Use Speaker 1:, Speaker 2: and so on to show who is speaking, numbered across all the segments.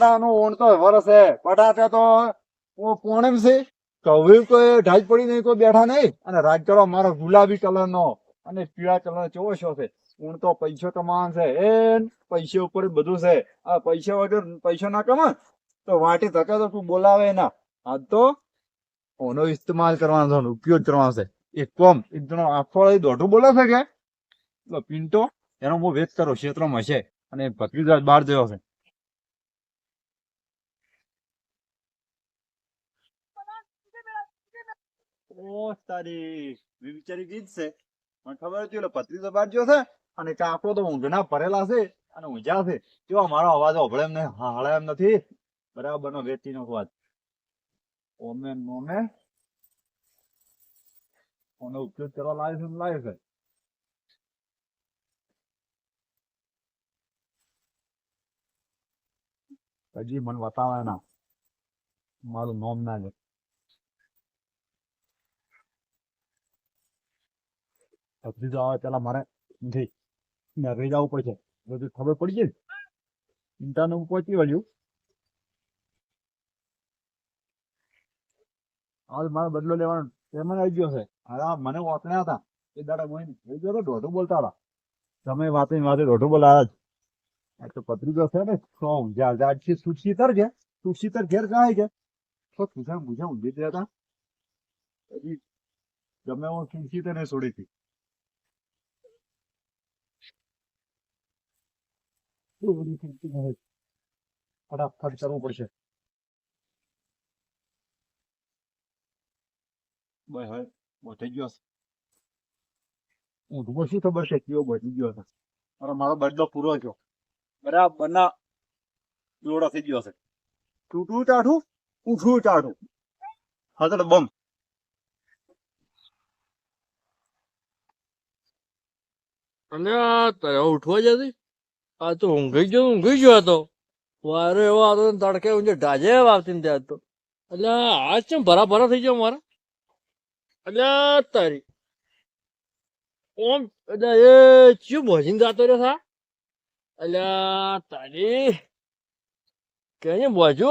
Speaker 1: નો ગુલાબી કલર નો અને પીળા કલર છે. ઊણ તો પૈસો કમાવાનું છે. એ પૈસા ઉપર બધું છે. આ પૈસા વગર પૈસો ના કમા તો વાટી ધકે તો તું બોલાવે ના. આ તો ઓનો ઇસ્તેમાલ કરવાનો છે ઉપયોગ કરવાનો છે. એક કોમ, એક જણો આખો દોઢું છે કે? પિન્ટો, એનો હું વેચ કરો, ક્ષેત્રમાં છે. અને ભત્રીજા બહાર જયો છે. ઓ તારી ગીત છે. મને ખબર હતી એટલે પતરી તો છે અને કાકો તો ઊંઘના ભરેલા છે અને ઊંઝા છે. કેવા મારો અવાજ હોભળે એમ નહીં હાળે એમ નથી. બરાબર નો વેચી નો અવાજ. ઓમે નોમે ઓનો ઉપયોગ કરવા લાવે છે લાવે છે. હજી મને બતાવે મારું નોમ ના લે. સબ્જી આવે, પેલા મારે નથી મેં જવું પડશે બધું ખબર પડી ગઈ? ચિંતાનું પહોંચી વળ્યું. હાલ મારો બદલો લેવાનો એમાં આવી ગયો છે. હા મને ઓકણ્યા હતા, એ દાડા મોઈ થઈ ગયો તો દોઢું બોલતા હતા. તમે વાતે વાતે દોઢું બોલાયા જ. આ તો પત્રિકો છે ને સો ઊંઝા જાડથી સુશીતર છે. સુશીતર ઘેર કાંઈ છે? તો તુજા મુજા ઊંધી જ હતા હજી તમે હું સુશીતર ને છોડી હતી. બધી? ફટાફટ કરવું પડશે. બસ હવે બહુ ગયો ઊંઘમાં શું ખબર છે? કેવો બચી ગયો છે મારો મારો બદલો પૂરો થયો. બરાબર ના. લોડો થઈ ગયો છે. તૂટું ટાઢું? ઉઠું ટાઢું. હતડ બમ.
Speaker 2: અને આ તારે ઉઠવા જતી આ તો ઊંઘી ગયો ઊંઘી ગયો હતો. વારે એવો આવતો તડકે ઊંઘે ઢાજે વાવતી ને ત્યાં તો. એટલે આ ચમ ભરા ભરા થઈ ગયો મારા? એટલે તારી. ઓમ, એટલે એ ચિયું ભજીને જાતો રહ્યો થા. એટલે તારી કે બોજો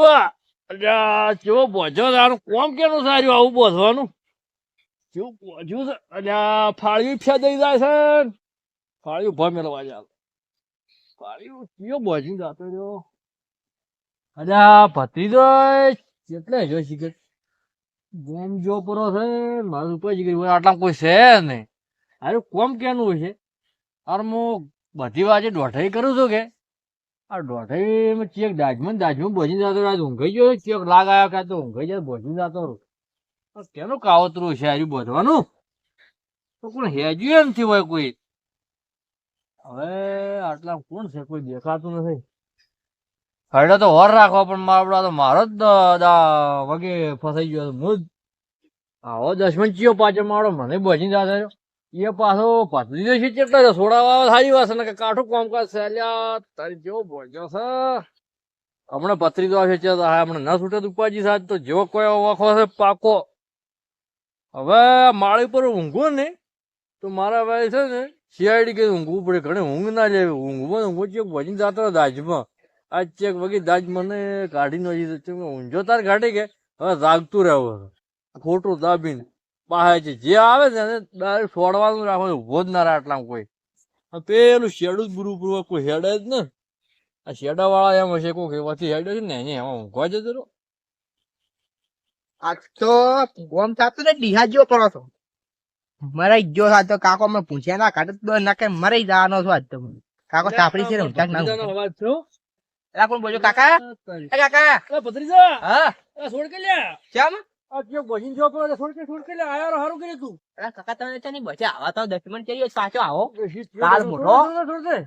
Speaker 2: એટલે ચેવો બોજો તારું કોમ કેનું સારું આવું બોધવાનું? ચેવું બોજું છે એટલે ફાળ્યું ફેદાઈ જાય છે. ફાળ્યું ઊભા મેળવા ચાલ કયો બોજી જાતો રહ્યો? આ ભત્રીજો કેટલે જો સિગરેટ ગોમ જો પરો છે, મારું ઉપર શીખે આટલા કોઈ છે નહીં. અરે કોમ કેનું છે? અરે હું બધી વાજે દોઢાઈ કરું છું કે? આ દોઢાઈ ચેક દાજમાં દાજમાં બોજી જતો આજ ઊંઘાઈ ગયો ચેક લાગ આવ્યો કે તો ઊંઘાઈ જાય બોજી જતો રહ્યો કેનું કાવતરું છે? હજુ બોધવાનું? તો કોણ હેજ્યું એમ હોય કોઈ? હવે આટલા કોણ છે? કોઈ દેખાતું નથી. હરડે તો હોર રાખવા, પણ મારા તો મારો જ દાદા વગે ફસાઈ ગયો છે. હું જ આવો દસમન ચિયો પાછળ મારો, મને બચી જશે એ પાછો પતલી જશે કેટલા સોડાવા સારી વાત ને કાઠું કામકાજ છે. અલ્યા, તારી જેવો બોલ્યો છે. હમણાં પતરી દો છે હમણાં ન છૂટે ઉપાજી સાહેબ, તો જેવો કોઈ વખો છે, પાકો. હવે માળી પર ઊંઘું ને, તો મારા ભાઈ છે ને સીઆઈડી કે ઊંઘવું પડે? ઘણે ઊંઘ ના લેવી ઊંઘમાં ઊંઘું ચેક વજીને જાતો દાજમાં. આ ચેક વગી દાજ મને કાઢી નો છે. ઊંઝો તાર કાઢી કે? હવે જાગતું રહેવું. ખોટું દાબીને પાહે છે. જે આવે છે એને ડાયરેક્ટ છોડવાનું રાખવાનું ઊભો જ ના રહે આટલામાં કોઈ. પેલું શેડું જ બુરું બુરું કોઈ હેડે જ ને. આ શેડાવાળા એમ હશે કોઈ એમાંથી હેડે છે ને, એને એમાં ઊંઘવા જતો રહ્યો
Speaker 3: આ તો ગોમ થતું ને ડીહા જેવો પડો છો. મરાઈ ગયો સાત તો કાકો મને પૂછ્યા ના કાઢત દો ના કે મરાઈ જવાનો છો આજ તો કાકો તાપડી છે ઊંચા ના
Speaker 2: અવાજ
Speaker 3: એલા કોણ બોલ્યો? કાકા? એ કાકા?
Speaker 2: એ ભત્રીજા!
Speaker 3: હા?
Speaker 2: છોડ કે લે
Speaker 3: કેમ
Speaker 2: આ જો બોજીન જો પર છોડ કે છોડ કે લે આયો હારું કરે તું?
Speaker 3: એલા કાકા તમે ચા ની બચે આવા તો 10 મિનિટ ચડીયો સાચો આવો.
Speaker 2: કાલ
Speaker 3: મોટો.
Speaker 2: છોડ દે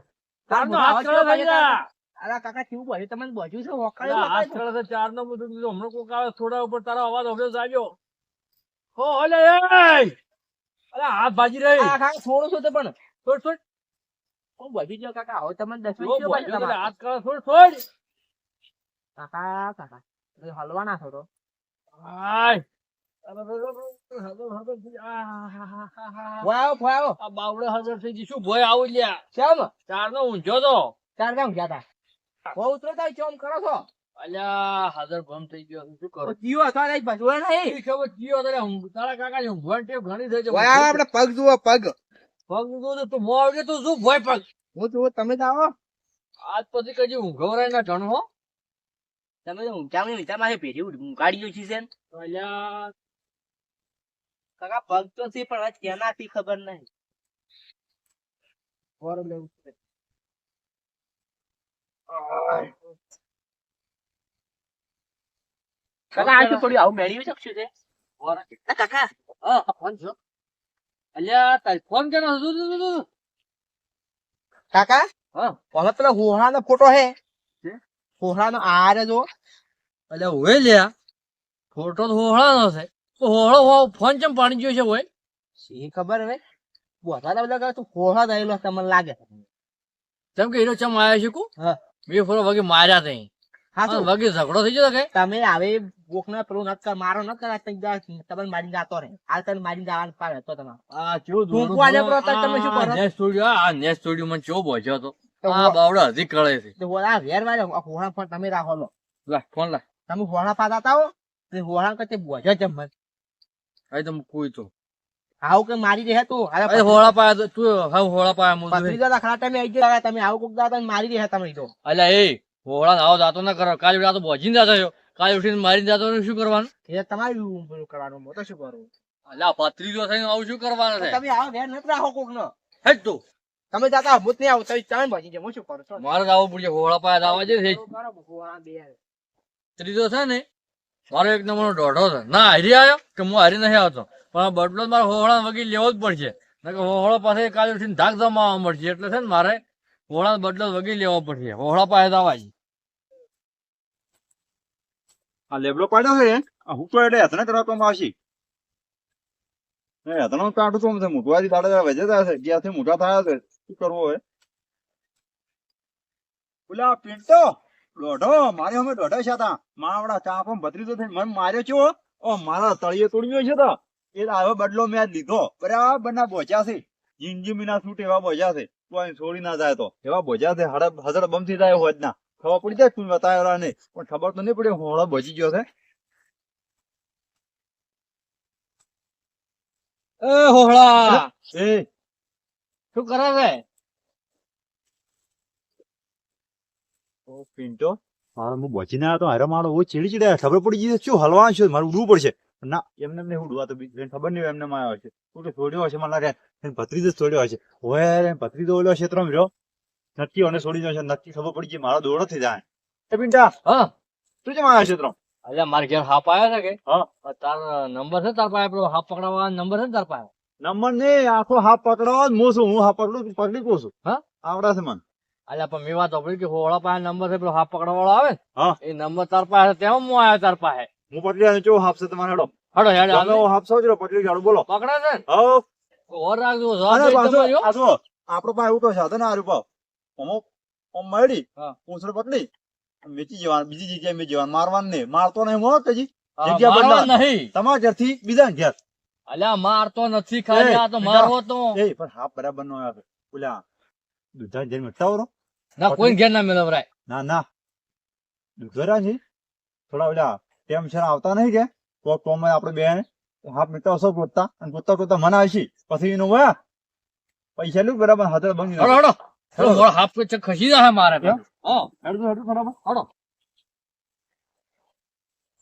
Speaker 3: કાલ
Speaker 2: નો હાથ કરો ભાઈલા.
Speaker 3: અલા કાકા કેવું બોલ્યું? તમને બોજ્યું છે વોકાળે
Speaker 2: હાથ કરો તો ચાર નો મુદ્દો હમણો કોક આવે થોડા ઉપર તારો અવાજ હોભ્યો જાગ્યો. હો ઓલે એય અલા હાથ ભાજી રહી.
Speaker 3: કાકા થોડું છો તો પણ
Speaker 2: છોડ છોડ
Speaker 3: ઓ બચી જો કાકા હવે તમને દસ
Speaker 2: જો
Speaker 3: મિનિટ
Speaker 2: ભોજન
Speaker 3: થયો
Speaker 2: એટલે હાથ કરો છોડ છોડ
Speaker 3: કાકા કાકા થોડો
Speaker 2: અરે, અરે, અરે, અરે, અરે, અરે,
Speaker 3: વાવ
Speaker 2: આ બાવડે હાજર થઈ ભોય આવું લ્યા? ચાર નો ઊંઝો તો.
Speaker 3: ચાર ગામ ગયા તા? બહુ ઉતરો થાય ચોમ કરો છો?
Speaker 2: અલ્યા હાજર ભમ થઈ ગયો શું કરું?
Speaker 3: હોય નહીં.
Speaker 2: ખબર જીઓ તારે ઊંઘવાની ઘણી થઈ છે.
Speaker 3: પગ જુઓ પગ.
Speaker 2: પગ જુઓ તો મોં આવડે તો શું ભોય પગ?
Speaker 3: હું જુઓ તમે તો આવો.
Speaker 2: આજ પછી કદી ઊંઘવરાય ના ઢણ હો?
Speaker 3: તમે તો ઊંચામણી વિચારમાં પેઢી ઉગાડી છે છે
Speaker 2: અલ્યા.
Speaker 3: કાકા પગ તો છે પણ હવે કેનાથી ખબર નહીં. કાકા આ થોડી આવું મેળવી શકશું છે કાકા.
Speaker 2: ફોન છો અલ્યા તારી ફોન કેનો? હતો? તું, તું, તું, તું.
Speaker 3: કાકા
Speaker 2: હા.
Speaker 3: ઓલો પેલો હોહળાનો ફોટો હે? આરે જો.
Speaker 2: લ્યા. ફોટો તો છે. હોહળો હો- ફોન ચમ પાણી ગયો છે હોય?
Speaker 3: શી ખબર હવે? બોધા બધા કહે તું હોહળા થયેલો તમને લાગે
Speaker 2: જેમ કે એનો ચમ આવ્યો છે કુ?
Speaker 3: હા.
Speaker 2: બે ફોડો વગે માર્યા તઈ.
Speaker 3: હા તો
Speaker 2: વગે ઝઘડો થઈ ગયો કે?
Speaker 3: તમે આવે કોકને પેલું નત મારો નત કર તમને મારી જાતો રે હાલ તને મારી જવાનું પાડે તો તમે
Speaker 2: આ
Speaker 3: શું કરો?
Speaker 2: સ્ટુડિયો આ નેટ સ્ટુડિયો મને ચો બોજ્યો
Speaker 3: તો.
Speaker 2: આ બાવડો હજી કળે છે.
Speaker 3: તો વાળે તમે રાખો લો.
Speaker 2: લા ફોન લા.
Speaker 3: તમે હોળા પાતા હો? તે મન.
Speaker 2: હવે તમે કોઈ તો.
Speaker 3: આવું કે મારી દે તું?
Speaker 2: અરે
Speaker 3: અરે
Speaker 2: હોળા પાયા તું હવે હોળા પાયા
Speaker 3: જતા તમે ગયો તમે આવું કોક દાતા મારી રહ્યા તમે તો.
Speaker 2: અલ્યા એ હોળા આવો જાતો ના કરો કાલે ઉઠી આ તો ભોજીને જાતો રહ્યો કાલે ઉઠીને મારીને જાતો રહ્યો, શું કરવાનું?
Speaker 3: એ તમારી પેલું કરવાનું હું તો શું કરું?
Speaker 2: અલ્યા પત્રીજો થઈને આવું શું કરવાનું છે?
Speaker 3: તમે આવો ઘેર નથી રાખો કોક નો
Speaker 2: હેજ તું.
Speaker 3: તમે જાતા ભૂત નહીં આવો તમે ચાલ ભજી જમો શું કરો? છો
Speaker 2: મારે આવું પડશે હોળા પાયા છે
Speaker 3: હોળા બે
Speaker 2: ત્રીજો છે ને મારો એક નંબરનો દોઢો છે. ના હારી આવ્યો કે હું હારી નથી આવતો? પણ બટલો બદલો મારે હોળા વગી લેવો જ પડશે. નકર હોળા પાસે કાલે ઉઠીને ધાક જમાવા મળશે. એટલે છે ને મારે હોળા બદલો વગી લેવો પડશે. હોળા પાસે જ. આવવા
Speaker 1: આ લેબલો પાડ્યો છે હુકતો એટલે હેતને કરવામાં આવશે હેતનો કાઢું તો છે મોટવાથી દાડા થાય છે, જ્યાંથી મોટા થયા છે, શું કરવો હોય પેલા પિન્ટો દોઢો, મારે અમે દોઢો છે તા. માવડા ચાપો ભત્રીજો થઈને મને માર્યો છો ઓ, મારા તળિયે તોડ્યો છે તો. એ આવો બદલો મેં લીધો. બરાબર, ના બોચ્યા છે. જિંદગી મીના છૂટ એવા બોજ્યા છે. કોઈ છોડી ના જાય તો. એવા બોજ્યા છે, હડપ હજડ બમથી જાય હોય જ ના ખબર પડી જાય? તું બતાવ્યો નહીં પણ ખબર તો નહીં પડી હોળો બચી ગયો છે.
Speaker 2: એ હોળા!
Speaker 1: એ.
Speaker 2: શું કરે છે?
Speaker 1: ઓ પિન્ટો. મારો હું બચી ના તો હારે મારો ઓ ચીડી ચીડે ખબર પડી ગઈ શું હલવા છે? મારું ઉડવું પડશે. ના એમને એમને ઉડવા તો બીજું ખબર નહીં હોય એમને માં આવ્યો છે. છોડ્યો હશે મને લાગે ભત્રીજો જ છોડ્યો હશે. ઓય રે ભત્રીજો ઓલો ક્ષેત્ર રહ્યો. નક્કી અને છોડી જશે નક્કી ખબર પડી ગઈ મારો દોડો થઈ જાય. એ પિંટા
Speaker 2: હા.
Speaker 1: તું કેમ આવ્યો ત્રણ
Speaker 2: અલ્યા મારે ઘેર હાપ આવ્યા છે કે?
Speaker 1: હા.
Speaker 2: તાર નંબર છે તાર પાસે પેલો હાપ પકડવા નંબર છે તાર પાસે?
Speaker 1: નંબર ને આખો હાફ પકડવા જ હું છું હું હાફ પકડું પકડી છું
Speaker 2: હા?
Speaker 1: આવડે છે મને.
Speaker 2: અલ્યા પણ મેં વાત સાંભળી કે હોળા પાસે નંબર છે પેલો હાપ પકડવા વાળો આવે
Speaker 1: હા.
Speaker 2: એ નંબર તાર પાસે ત્યાં હું આવ્યો તાર પાસે?
Speaker 1: હું પકડી આવ્યો કેવો હાફ છે તમારે હેડો?
Speaker 2: હડો હેડ હાલ.
Speaker 1: હાફ છો જો પકડી જાડો બોલો.
Speaker 2: પકડે છે
Speaker 1: હો
Speaker 2: ઓર રાખજો
Speaker 1: અરે
Speaker 2: જવાબ
Speaker 1: પાછો
Speaker 2: દઈ
Speaker 1: આ જો આપણો પાસે એવું તો સાધન આ રૂપા ઓમ મળી પૂંછડો પકડી વેચી જવાનું બીજી જગ્યાએ મેં જવાનું મારવાનું નહીં મારતો નહીં મો કજી જગ્યા બદલા.
Speaker 2: નહીં
Speaker 1: તમારા ઘરથી બીજા ઘેર
Speaker 2: અલ્યા મારતો નથી ખાલી આ તો મારવો તો
Speaker 1: એ પણ હાફ બરાબર નો આવે ઓલા દૂધા જઈને મટાવો
Speaker 2: ના કોઈ ઘેર ના મેળવરાય
Speaker 1: ના ના દૂધરા છે થોડા ઓલા આવતા નહીં કે તો તો આપણે બેન હાફ સૌ ગોતતા અને ગોતતા ગોતતા મને આવશી પછી એનું વયા પૈસા લ્યું બરાબર હાથે બંધ
Speaker 2: હડો હડો. હડો હાફ કે ખસી જાય મારે? હા.
Speaker 1: હેડો હેડો બરાબર
Speaker 2: હડો.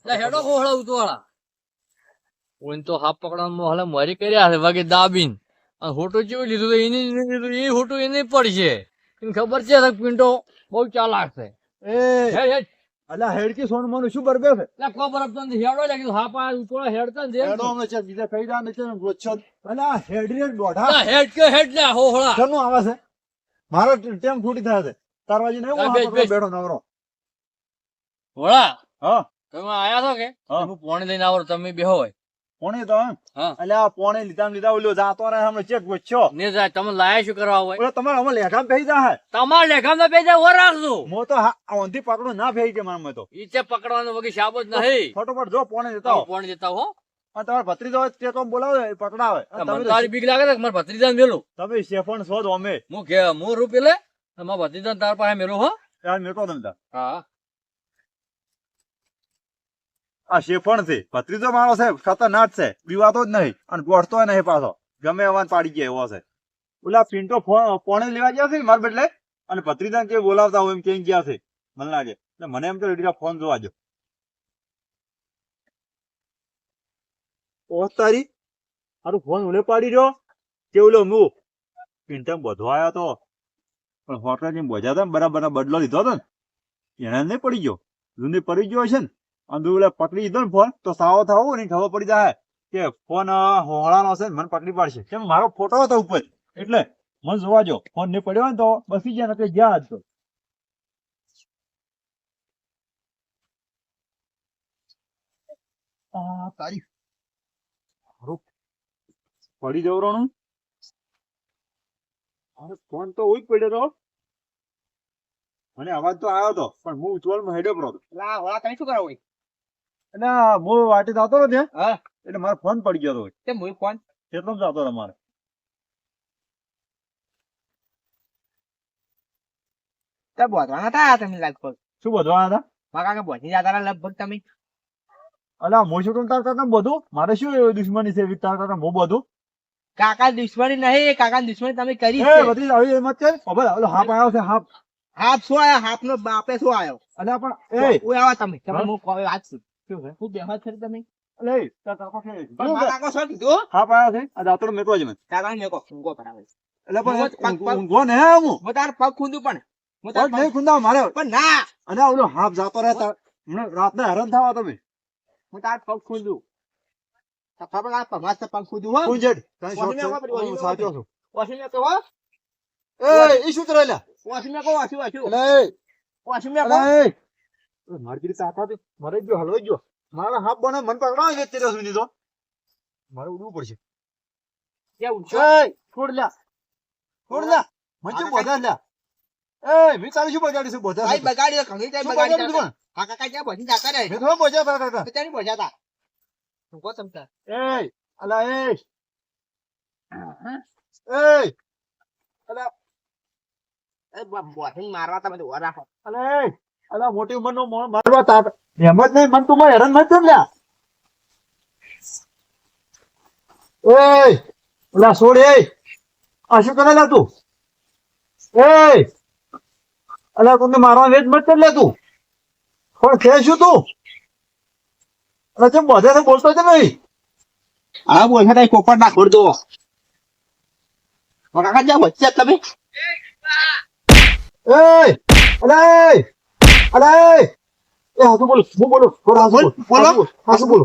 Speaker 2: લે હેડો કોહળા ઉતવાળા. ઓન તો હાફ પકડવામાં હલે મરી કર્યા છે વાગે દાબીન. અને હોટો જેવું લીધું તો એને લીધું એ હોટો એને પડશે એને ખબર છે કે પિન્ટો બહુ ચાલાક છે.
Speaker 1: એ
Speaker 2: હેડ હેડ.
Speaker 1: અલા હેડકી સોન મન શું બરબે છે?
Speaker 2: લે કો બરબ તને હેડો લાગી હાફ આ હેડ હેડતા દે
Speaker 1: હેડો અમે છે બીજા કઈ નથી ને ગોચ્છો અલા હેડ રે દોઢા.
Speaker 2: હેડ કે હેડ લે હોહળા.
Speaker 1: શેનું આવે છે? મારો ટેમ ખૂટી થાય છે. તારવાજી નહીં
Speaker 2: હું.
Speaker 1: બેઠો નવરો. હા.
Speaker 2: તમે આયા છો કે?
Speaker 1: હું.
Speaker 2: પોણી લઈને આવો તમે બેહો હોય.
Speaker 1: પોણે તો એટલે આ પોણે લીધા લીધા ઓલો જાતો રહે હમણાં ચેક ગોચ્છો
Speaker 2: ને જાય તમે લાયા શું કરવા હોય?
Speaker 1: ઓલો તમારે અમે લેખામ ફેઈ જાય
Speaker 2: તમારે લેખામાં બેજા ઓર રાખજો
Speaker 1: મો તો ઓંધી પકડું ના ફેઈ કે મારમે તો.
Speaker 2: ઈ ચે પકડવાનો વગી શાબત નહીં.
Speaker 1: ફટોફટ જો પોણે જતા હો.
Speaker 2: પોણી જતા હો.
Speaker 1: અને તમારે ભત્રીજો તે તો બોલાવે એ પકડાવે. તમે
Speaker 2: તારી બીક લાગે છે કે મારા ભત્રીજાને મેલું.
Speaker 1: તમે શેફણ છો જ અમે.
Speaker 2: હું કે હું રૂપી લે મારા ભત્રીજાને તાર પાસે મેલું હો.
Speaker 1: યાર મેકો તમે તાર.
Speaker 2: હા.
Speaker 1: આ શેફણ છે. ભત્રીજો માણસ છે ખતરનાક છે. બીવાતો જ નહીં અને ગોઠતો નહીં પાછો. ગમે એવા પાડી ગયા એવો છે. ઓલા પિન્ટો ફોન પોણે લેવા ગયા છે મારા બદલે? અને ભત્રીજા કે બોલાવતા હોય એમ કઈ ગયા છે. મને લાગે. એટલે મને એમ તો રેડી ફોન જોવા જો ઓ તારી ફોન ઉલે પાડી રહ્યો? કેવું લો હું પિન્ટમ બધો આવ્યો તો. પણ હોટલ જેમ બોજા હતા ને બરાબર બદલો લીધો હતો ને. એને નહીં પડી ગયો. જૂની પડી ગયો હશે ને. અને ઓલે પકડી દીધો ને ફોન, તો સાવો થાવો ને ખબર પડી જાય. કે ફોન હોળાનો હશે ને, મને પકડી પાડશે. કેમ મારો ફોટો હતો ઉપર. એટલે મને જોવા જો ફોન નહીં પડ્યો ને તો બસી ગયા ને ગયા જ તો. તારીખ પડી જવરાનું અરે ફોન તો ઉઈ પડ્યો તો. મને અવાજ તો આવ્યો હતો પણ હું ઉતવાળમાં હેડ્યો પડો
Speaker 3: લા હોળા તને શું કરો હોય?
Speaker 1: એટલે હું વાટે જતો હતો ત્યાં.
Speaker 3: હા.
Speaker 1: એટલે મારો ફોન પડી ગયો હતો
Speaker 3: તે હું ફોન?
Speaker 1: કેટલો જતો હતો મારે.
Speaker 3: તે બોધવાના હતા તમે લગભગ?
Speaker 1: શું બોધવાના હતા?
Speaker 3: મારા કાકા બોધી જતા હતા લગભગ તમે.
Speaker 1: અલા હું શું તાર બધું? મારે શું દુશ્મની છે તાર કરતા હું બધું?
Speaker 3: કાકા દુશ્મની નહીં કાકા દુશ્મની તમે કરી
Speaker 1: બધી આવી એમ છે. ખબર ઓલો હાપ આવ્યો છે હાપ.
Speaker 3: હાફ શું આયો હાફ નો બાપે શું આવ્યો?
Speaker 1: અલ્યા પણ એ
Speaker 3: ઓય આવો તમે તમે
Speaker 1: હું?
Speaker 3: કોઈ વાત છું
Speaker 1: શું છે?
Speaker 3: હું બેહવા છે તમે?
Speaker 1: અલે એ, કાકો છે.
Speaker 3: પણ કાકો શું કીધું
Speaker 1: હાપ આવ્યો છે? આ દાંતડો મેકવા જ મને
Speaker 3: કાકા ને કો ઊંઘો પડાવે
Speaker 1: એટલે પણ
Speaker 3: પગ- પગ-
Speaker 1: ઊંઘો ને હું
Speaker 3: હું તાર પગ ખુંદું પણ. હું તાર
Speaker 1: નહીં
Speaker 3: પગ-
Speaker 1: મારે.
Speaker 3: પણ ના!
Speaker 1: અને ઓલો હાપ જાતો રહેતા હમણાં હેરાન થવા તમે.
Speaker 3: હું તાર પગ ખુંદું. ખબર આ હાથ પગ ખુંદું હો
Speaker 1: કુંજેટ તને શોખ છે? હું સાચો છું.
Speaker 3: મેં કહો
Speaker 1: એ ઈ શું કરે?
Speaker 3: વોશિંગ મેં કહો
Speaker 1: એ,
Speaker 3: વોશિંગ મેં
Speaker 1: અલે
Speaker 3: કહો.
Speaker 1: એ મારી જેવી તાકાત છે. મરે ગયો હલવાઈ ગયો. મારા હાફ બને મન પકડાવે છે તેરા સુધી તો. મારે ઉડવું પડશે.
Speaker 3: કે ઊંચો
Speaker 1: એ છોડ લ્યા. છોડ લ્યા. મને કેમ બોધા લ્યા? એ મેં તારી શું બગાડી બોધા
Speaker 3: ભાઈ બગાડી તો
Speaker 1: શું
Speaker 3: બગાડી કાકા. કાકા ક્યાં બોધી જતા રહે?
Speaker 1: મેં થોડા બોધ્યા કાકા.
Speaker 3: તો ત્યાંની બોધ્યા ઊંઘો ચમચા
Speaker 1: એ અલા એ એ
Speaker 3: એ બોધી મારવા તમે તો રાખો
Speaker 1: અલે અલા મોટી ઉંમરનો મોણ મારવા તા એમ જ નહીં મન તું હેરાન મત લ્યા એ ઓલા છોડ એ આ શું કરે લા તું એ અલા તું મારવા વેજ મત લે તું પણ છે શું તું અલા કેમ બધે તો બોલતો છે નહીં?
Speaker 3: હા બોલ છે કોપર ના ખોડ દો કાકા જ્યાં વચ્ચે તમે?
Speaker 1: એ અલે અલે એ હાસુ બોલો હું બોલો?
Speaker 3: બોલો. બોલો
Speaker 1: હાસુ બોલો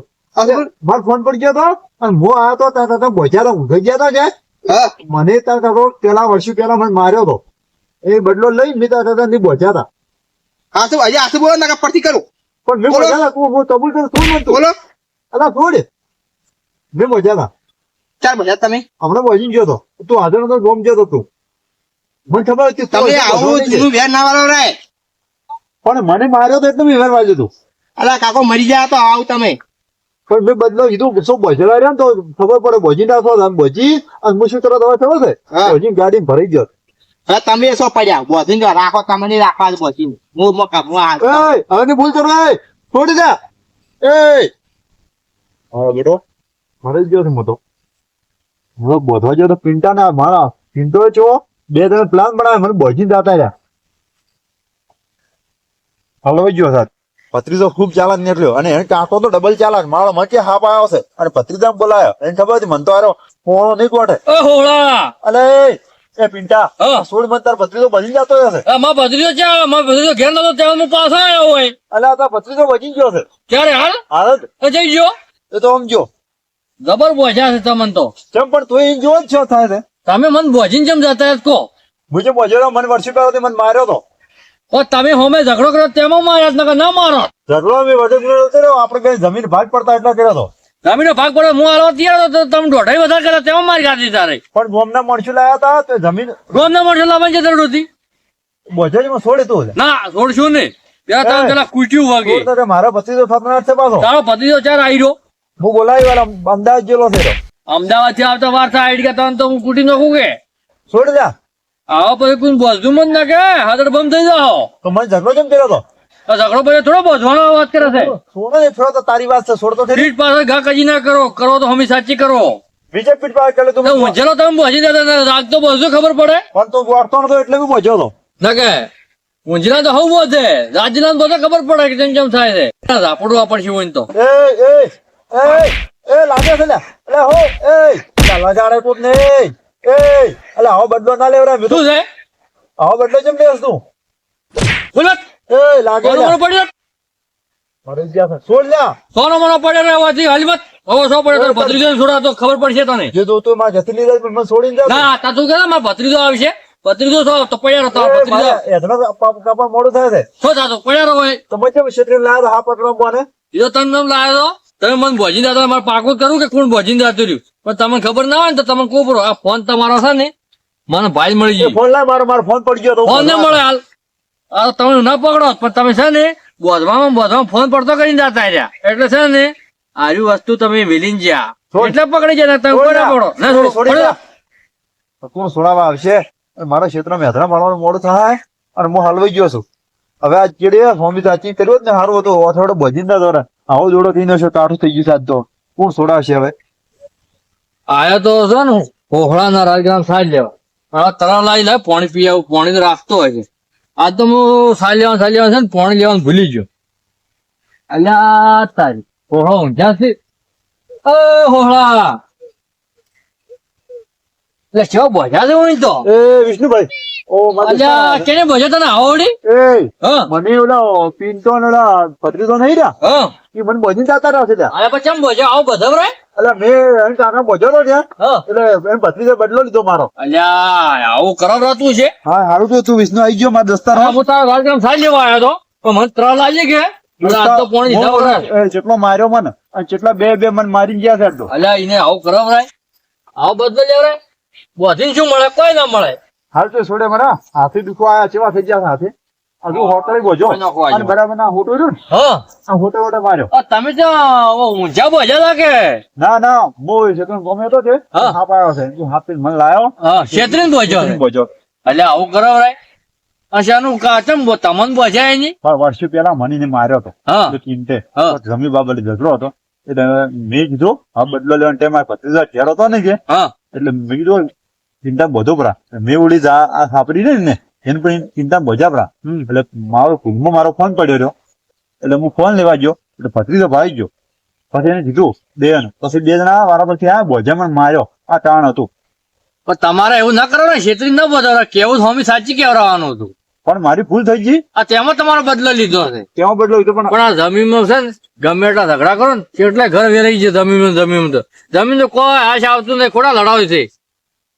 Speaker 1: મારો ફોન પડી ગયો તો અને હું આવ્યો તો ત્યાં ત્યાં બોચ્યા ઊંઘી ગયા હતા કે?
Speaker 3: હા.
Speaker 1: મને ત્યાં કાકો પેલા વર્ષો પેલા મને માર્યો હતો એ બદલો લઈ મેં ત્યાં ત્યાં ની બોચ્યા હતા.
Speaker 3: હા શું હજી આસુ બોલો ના પરથી કરું.
Speaker 1: પણ મેં હતા તું હું કબૂલ કરું શું નતું
Speaker 3: બોલો.
Speaker 1: અલા છોડ મેં હતા.
Speaker 3: ચાર મજા તમે?
Speaker 1: હમણાં બોચી ગયો તો. તું હાજર નતો ગોમ જતો તું મને ખબર હતી
Speaker 3: તમે આવું જૂનું વેર ના વાળો રે
Speaker 1: પણ મને માર્યો તો એટલે મેં વેર વાજ્યો તું.
Speaker 3: અલા કાકો મરી જાય તો આવું તમે.
Speaker 1: પણ મેં બદલો કીધું શું બજેલા રહ્યા ને તો ખબર પડે બજી નાખો બજી અને હું શું કરો તમારે ખબર છે? બજી ગાડી ભરાઈ ગયો.
Speaker 3: હવે તમે શું પડ્યા? બોધી જો રાખો તમે નહીં રાખવા બોધી હું મોકા હું આ
Speaker 1: હવે ની ભૂલ કરો એ છોડી દે. એ હા બેટો. ભરાઈ ગયો છે મોટો. હવે બોધવા ગયો તો પિંટા ના મારા પિંટો છો બે ત્રણ પ્લાન બનાવે મને બોજી જતા રહ્યા. હલવાઈ ગયો સાહેબ. ભત્રીજો ખૂબ ચાલાક નીકળ્યો અને એને કાંકો તો ડબલ ચાલાક મારો મચે હાપ આવ્યો છે. અને ભત્રીજા બોલાયો. એને ખબર હતી મન તો આરો નહીં કોઠે અલે એ પિંટા સોળમાં તાર ભત્રીજો બજી જતો હશે
Speaker 2: માં ભત્રીજો છે માં ભત્રીજો ઘેર નતો ત્યાં હું પાછો આવ્યો હોય.
Speaker 1: અલા તાર ભત્રીજો બજી ગયો છે.
Speaker 2: ક્યારે હાલ? હાલ જઈ ગયો.
Speaker 1: એ તો આમ જો.
Speaker 2: જબર બોજ્યા છે તમને તો.
Speaker 1: ચમ પણ તું અહીં જો જ છો થાય છે.
Speaker 2: તમે મને બોજીને જેમ જતા કહો.
Speaker 1: મુજે બોજેલો મને વર્ષી પહેલો મને માર્યો તો.
Speaker 2: ઓ તમે હોમે ઝઘડો કર્યો તેમાં માર્યા નકર ના મારો.
Speaker 1: ઝઘડો મેં વધુ કર્યો આપણે કઈ જમીન ભાગ પડતા એટલા કર્યો હતો
Speaker 2: જમીનો ભાગ પડે હું હાલવા તૈયાર તો તમે દોઢાઈ વધારે કરે તેમાં મારી ખાધી તારે.
Speaker 1: પણ ગોમના માણસો લાયા હતા તો જમીન
Speaker 2: ગોમના મોઢે લાવવાની જરૂર હતી.
Speaker 1: બોજેલીમાં છોડે તો
Speaker 2: ના છોડશું ને. ત્યાં તમે પેલા કૂચ્યું વાગે
Speaker 1: મારો ભત્રીજો થતનાટ છે પાછો.
Speaker 2: તારો ભત્રીજો ચાર આવી રહ્યો
Speaker 1: હું બોલાવી વાળા અમદાવાદ જેલો છે
Speaker 2: અમદાવાદથી આવતા વાર થાય આઈડી તને તો હું કૂટી નાખું કે.
Speaker 1: છોડી જા.
Speaker 2: આવો પછી કોઈ બોલતું મત ના કે હાજર બંધ થઈ જાઓ.
Speaker 1: તો મને ઝઘડો કેમ કર્યો
Speaker 2: આ ઝઘડો પછી થોડો બોધવાનો વાત કરે છે.
Speaker 1: છોડો ને થોડો તો તારી વાત છે છોડ તો
Speaker 2: પીઠ પાસે ઘા કજી ના કરો કરો તો હમી સાચી કરો.
Speaker 1: બીજે પીઠ પાસે કરે તું
Speaker 2: તો ઊંઝેલો તમે બોજી દેતા રાખતો તો ખબર પડે?
Speaker 1: પણ તું વાર્તો નતો એટલે બી મજો તો
Speaker 2: ના કે ઊંઝેલા તો હવું બોધે રાજના બધે ખબર પડે કે જેમ જેમ થાય છે. ઝાપડું વાપરશે હોય તો.
Speaker 1: એ એ એ એ લાગે છે લે એટલે હો એ લા લગાડે કોટ ને. એ એટલે આવો બદલો ના લેવરા તો
Speaker 2: છે?
Speaker 1: આવો બદલો જેમ લેસ તું?
Speaker 2: બોલો.
Speaker 1: એ લાગે
Speaker 2: સોનો
Speaker 1: લે
Speaker 2: મોનો પડ્યો?
Speaker 1: મરી ગયા છે. છોડ લ્યા.
Speaker 2: સોનો મોનો પડ્યો રે હોવાથી હાલમત હવે સો પડ્યો? તો ભત્રીજો છોડા તો ખબર પડશે તને.
Speaker 1: જે તો તું માં જતી લીધા પણ મને છોડીને જા
Speaker 2: ના તા તું કે મારા ભત્રીજો આવશે. ભત્રીજો છો તો પડ્યો તો ભત્રીજો.
Speaker 1: એધનો કાપા મોડું થાય છે.
Speaker 2: છો થતો પડ્યો હોય
Speaker 1: તો મચે ક્ષેત્રે લાયા હા પટલો બોને.
Speaker 2: એ તો તમે નામ તમે મને ભોજી દાદા મારે પાકું કરું કે કોણ ભોજી દાતું રહ્યું પણ તમને ખબર ના હોય ને તો તમે કોપરો. આ ફોન તમારો છે ને મને ભાઈ મળી ગયો.
Speaker 1: ફોન લાય મારો મારો ફોન પડી ગયો
Speaker 2: ફોન ના મળે હાલ. તમે ના પકડો પણ તમે છે ને બોધવામાં બોધવામાં ફોન પડતો કરીને જતા રહ્યા. એટલે છે ને આવી વસ્તુ તમે વેલીન જ્યા. એટલે પકડી જાય તમે કોઈ ના છોડો
Speaker 1: જા. કોણ છોડાવવા આવશે? મારા ક્ષેત્રમાં મેધરા મારવાનું મોડું થાય અને હું હલવાઈ ગયો છું. હવે આ ચીડે સ્વામી સાચી કર્યો ને સારું હતો. અથડો ભજીંદા દ્વારા આવો જોડો થઈ નશો કાઠું થઈ ગયું સાત તો. કોણ છોડાવશે હવે?
Speaker 2: આયા તો છે ને હોહળા ના રાજગ્રામ સાજ લેવા. તરા લાવી લે પાણી પીવું પાણી તો રાખતો હોય છે. આ તો હું સાલ લેવાનું સાલ લેવાનું છે ને પોણ લેવાનું ભૂલી ગયો. અલ્યા, તારી હોહળો ઊંઝા છે અ હોહળા. એટલે કેવો બોજા છે હું તો?
Speaker 1: એ વિષ્ણુભાઈ.
Speaker 2: કેને બોજા તને? આવડી
Speaker 1: એ મને ઓલા પિન્ટો ને ઓલા નહીં રહ્યા? એ મને ભજીને જતા રહ્યા છે ત્યાં.
Speaker 2: પછી આમ બોજા આવો બધા રે.
Speaker 1: એટલે મેં એને કાકા બોજો તો ત્યાં. એટલે એને પત્રી બદલો લીધો મારો.
Speaker 2: અલ્યા આવું ખરાબ રાતું છે?
Speaker 1: હા સારું તો તું વિષ્ણુ આવી ગયો મારા દસ્તાર
Speaker 2: હા, તારા રાજગ્રામ સાજ લેવા આવ્યો તો? પણ મને ત્રણ લાગી કે?
Speaker 1: જેટલો માર્યો મને અને જેટલા બે બે મને મારી ગયા છે
Speaker 2: અલ્યા એને આવું રાય. આવો બદલો લેવરે બોધીને શું મળે? કોઈ ના મળે.
Speaker 1: હાલ તો છોડે મારા હાથી દુખવા આયા ચેવા થઈ ગયા હાથી. હજુ હોટલ
Speaker 2: ગોજો
Speaker 1: અને બરાબર ના હોટો રહ્યો ને
Speaker 2: હા
Speaker 1: હોટો હોટો માર્યો.
Speaker 2: તમે તો ઊંઝા બોજા લાગે
Speaker 1: ના ના હું છે તો ગમે તો છે.
Speaker 2: હા.
Speaker 1: હાપ આવ્યો છે. તું હાપ મને લાયો.
Speaker 2: હા છેતરીને બોજો અલ્યા આવું ખરાબ રાય અશાનું કાચમ બો તમને બોજાય નહીં.
Speaker 1: પણ વર્ષો પેલા મને માર્યો હતો.
Speaker 2: હા.
Speaker 1: તો ચીમટે
Speaker 2: હા.
Speaker 1: જમી બાબતે ઝઘડો હતો. એટલે મેં કીધું આ બદલો લેવાનો ટાઈમ આ હતો ને કે?
Speaker 2: હા.
Speaker 1: એટલે મેં કીધું ચિંતા બધો પરા મેં ઓલી જા આ સાપરી રહી ને એને પણ ચિંતા બોજા પરા એટલે મારો કુંભમાં મારો ફોન પડ્યો રહ્યો. એટલે હું ફોન લેવા ગયો. એટલે ભત્રીજો ભાઈ ગયો. પછી એને કીધું બે પછી બે જણા વારા પછી આ બોજામાં માર્યો. આ તાણ હતું.
Speaker 2: પણ તમારે એવું ના કરો ને છેતરી ન બધા કેવું હોમી સાચી કેવડાવવાનું હતું.
Speaker 1: પણ મારી ભૂલ થઈ ગઈ.
Speaker 2: આ તેમાં તમારો બદલો લીધો છે.
Speaker 1: તેમાં બદલો લીધો પણ
Speaker 2: આ જમીનમાં છે ને ગમે એટલા ઝઘડા કરો ને કેટલા ઘર વેરાઈ છે જમીન જમીન તો. જમીન તો કોઈ આશ આવતું નહીં ખોડા લડાવી છે.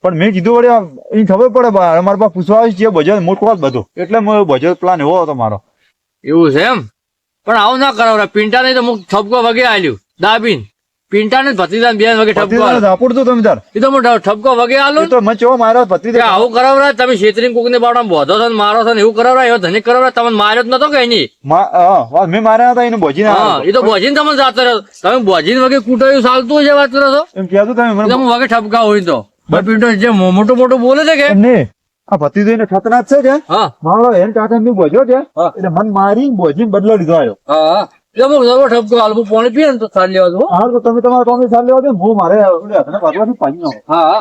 Speaker 1: પણ મેં કીધું વળી એની ખબર પડે અમારા પાસે પૂછવા આવી છે બજેટ મોટો વાત બધો. એટલે મેં બજેટ પ્લાન એવો હતો મારો.
Speaker 2: એવું છે એમ? પણ આવું ના કરાવ પિંટા નહીં તો મુક ઠપકો વગે આલ્યું. દાબીન. પિંટા ને ભત્રીજા બે વગે ઠપકો
Speaker 1: ભત્રીજાને તો તમે તાર.
Speaker 2: એ તો હું ઠપકો વગે આલું
Speaker 1: તો મેં ચો મારો
Speaker 2: કે
Speaker 1: ભત્રીજા
Speaker 2: આવું કરાવરા તમે છેતરી કુક ને બાવડા બોધો છો મારો છો ને એવું કરાવરા એવો ધનિક કરાવરા તમને માર્યો જ નતો કઈ નહીં
Speaker 1: મા- હા, માર્યા હતા એને બોજીને
Speaker 2: હા એ તો બોજીને તમે જાતો રહ્યો તમે બોજીને વગે કૂટાયું ચાલતું છે વાત કરો છો?
Speaker 1: એમ કહેતું તમે મને
Speaker 2: વગે ઠપકા હોય તો. પણ પિંટો જે મોટું મોટું બોલે છે કે?
Speaker 1: આ ભતીજો એને ખતરનાક છે કે?
Speaker 2: હા.
Speaker 1: મારો એને ટાટા ની બોજો છે. એટલે મન મારી બોજી બદલો લીધો આવ્યો
Speaker 2: હા. ઠપકો પાણી પીએ ને તો ચાલ લેવા દો
Speaker 1: હા તો તમે તમારા પાણી સારી લેવા દો હું મારે પાડી નાખો.
Speaker 2: હા.